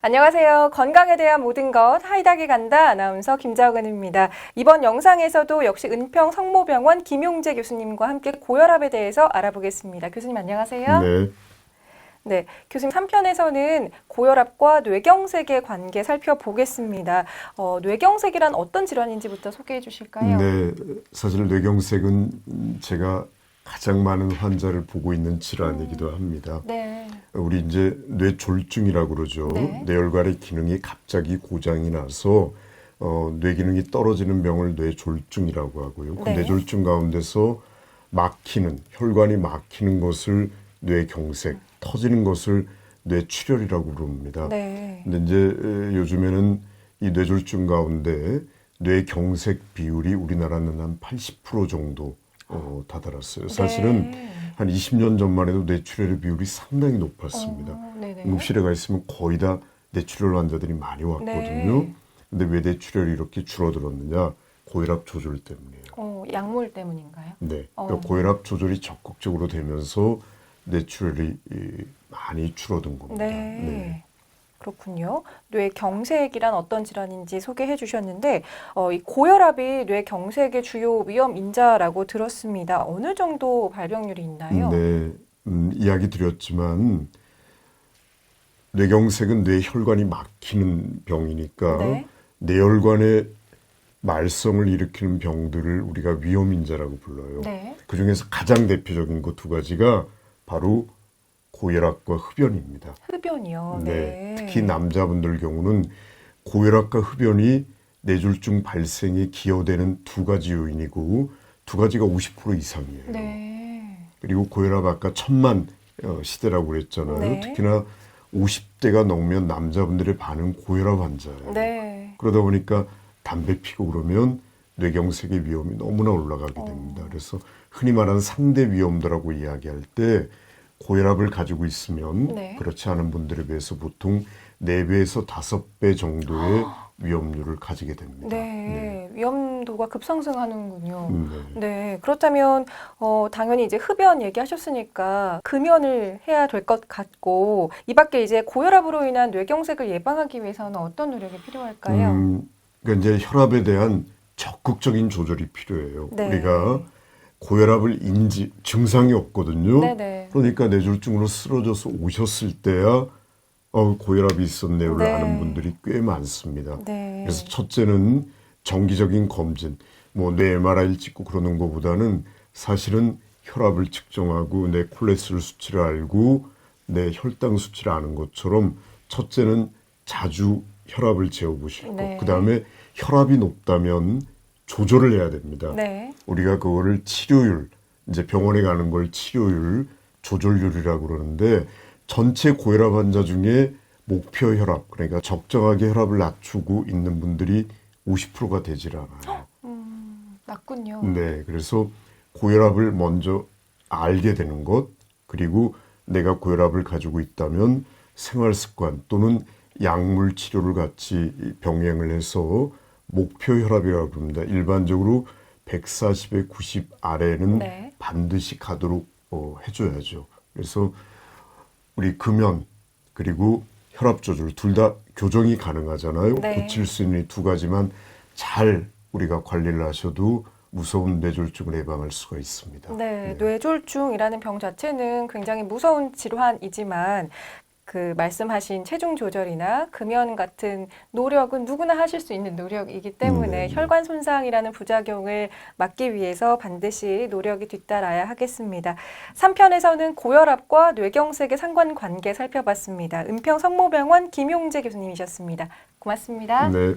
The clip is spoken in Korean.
안녕하세요. 건강에 대한 모든 것 하이닥에 간다 아나운서 김자은입니다. 이번 영상에서도 역시 은평 성모병원 김용재 교수님과 함께 고혈압에 대해서 알아보겠습니다. 교수님 안녕하세요. 네. 네, 교수님 3편에서는 고혈압과 뇌경색의 관계 살펴보겠습니다. 어, 뇌경색이란 어떤 질환인지부터 소개해 주실까요? 네. 사실 뇌경색은 제가 가장 많은 환자를 보고 있는 질환이기도 합니다. 네. 우리 이제 뇌졸중이라고 그러죠. 네. 뇌혈관의 기능이 갑자기 고장이 나서 어, 뇌 기능이 떨어지는 병을 뇌졸중이라고 하고요. 그 네. 뇌졸중 가운데서 막히는 혈관이 막히는 것을 뇌경색, 터지는 것을 뇌출혈이라고 부릅니다. 네. 근데 이제 에, 요즘에는 이 뇌졸중 가운데 뇌경색 비율이 우리나라는 한 80% 정도 어, 다다랐어요. 사실은 네. 한 20년 전만 해도 뇌출혈의 비율이 상당히 높았습니다. 어, 네네. 응급실에 가 있으면 거의 다 뇌출혈 환자들이 많이 왔거든요. 네. 근데 왜 뇌출혈이 이렇게 줄어들었느냐? 고혈압 조절 때문이에요. 어, 약물 때문인가요? 네. 어. 그러니까 고혈압 조절이 적극적으로 되면서 뇌출혈이 이, 많이 줄어든 겁니다. 네. 그렇군요. 뇌 경색이란 어떤 질환인지 소개해 주셨는데, 어, 이 고혈압이 뇌 경색의 주요 위험 인자라고 들었습니다. 어느 정도 발병률이 있나요? 네, 음, 이야기 드렸지만 뇌경색은 뇌혈관이 막히는 병이니까 네. 뇌혈관의 말썽을 일으키는 병들을 우리가 위험 인자라고 불러요. 네. 그 중에서 가장 대표적인 그두 가지가 바로 고혈압과 흡연입니다. 흡연이요. 네, 네. 특히 남자분들 경우는 고혈압과 흡연이 뇌졸중 발생에 기여되는 두 가지 요인이고 두 가지가 50% 이상이에요. 네. 그리고 고혈압 아까 천만 어, 시대라고 그랬잖아요. 네. 특히나 50대가 넘으면 남자분들의 반은 고혈압 환자예요. 네. 그러다 보니까 담배 피고 그러면 뇌경색의 위험이 너무나 올라가게 어. 됩니다. 그래서 흔히 말하는 상대 위험도라고 이야기할 때 고혈압을 가지고 있으면 네. 그렇지 않은 분들에 비해서 보통 4배에서 5배 정도의 위험률을 가지게 됩니다. 네. 위험도가 급상승하는군요. 음, 네. 네, 그렇다면 어, 당연히 이제 흡연 얘기하셨으니까 금연을 해야 될 것 같고 이 밖에 이제 고혈압으로 인한 뇌경색을 예방하기 위해서는 어떤 노력이 필요할까요? 음, 그러니까 이제 혈압에 대한 적극적인 조절이 필요해요. 네. 우리가 고혈압을 인지 증상이 없거든요. 네네. 그러니까 뇌졸중으로 쓰러져서 오셨을 때야 어, 고혈압이 있었네요를 네. 아는 분들이 꽤 많습니다. 네. 그래서 첫째는 정기적인 검진, 뭐 뇌 MRI를 찍고 그러는 것보다는 사실은 혈압을 측정하고 내 콜레스테롤 수치를 알고 내 혈당 수치를 아는 것처럼 첫째는 자주 혈압을 재어보시고 네. 그 다음에 혈압이 높다면 조절을 해야 됩니다. 네. 우리가 그거를 치료율, 이제 병원에 가는 걸 치료율, 조절률이라고 그러는데 전체 고혈압 환자 중에 목표 혈압, 그러니까 적정하게 혈압을 낮추고 있는 분들이 50%가 되질 않아요. 음, 맞군요. 네, 그래서 고혈압을 먼저 알게 되는 것, 그리고 내가 고혈압을 가지고 있다면 생활 습관 또는 약물 치료를 같이 병행을 해서 목표 혈압이라고 부릅니다. 일반적으로 140에 90 아래는 네. 반드시 가도록 어, 해줘야죠. 그래서 우리 금연 그리고 혈압 조절 둘 다 교정이 가능하잖아요. 네. 고칠 수 있는 이두 가지만 잘 우리가 관리를 하셔도 무서운 뇌졸중을 예방할 수가 있습니다. 네, 뇌졸중이라는 병 자체는 굉장히 무서운 질환이지만 그 말씀하신 체중 조절이나 금연 같은 노력은 누구나 하실 수 있는 노력이기 때문에 네. 혈관 손상이라는 부작용을 막기 위해서 반드시 노력이 뒤따라야 하겠습니다. 3편에서는 고혈압과 뇌경색의 상관 관계 살펴봤습니다. 은평 성모병원 김용재 교수님이셨습니다. 고맙습니다. 네.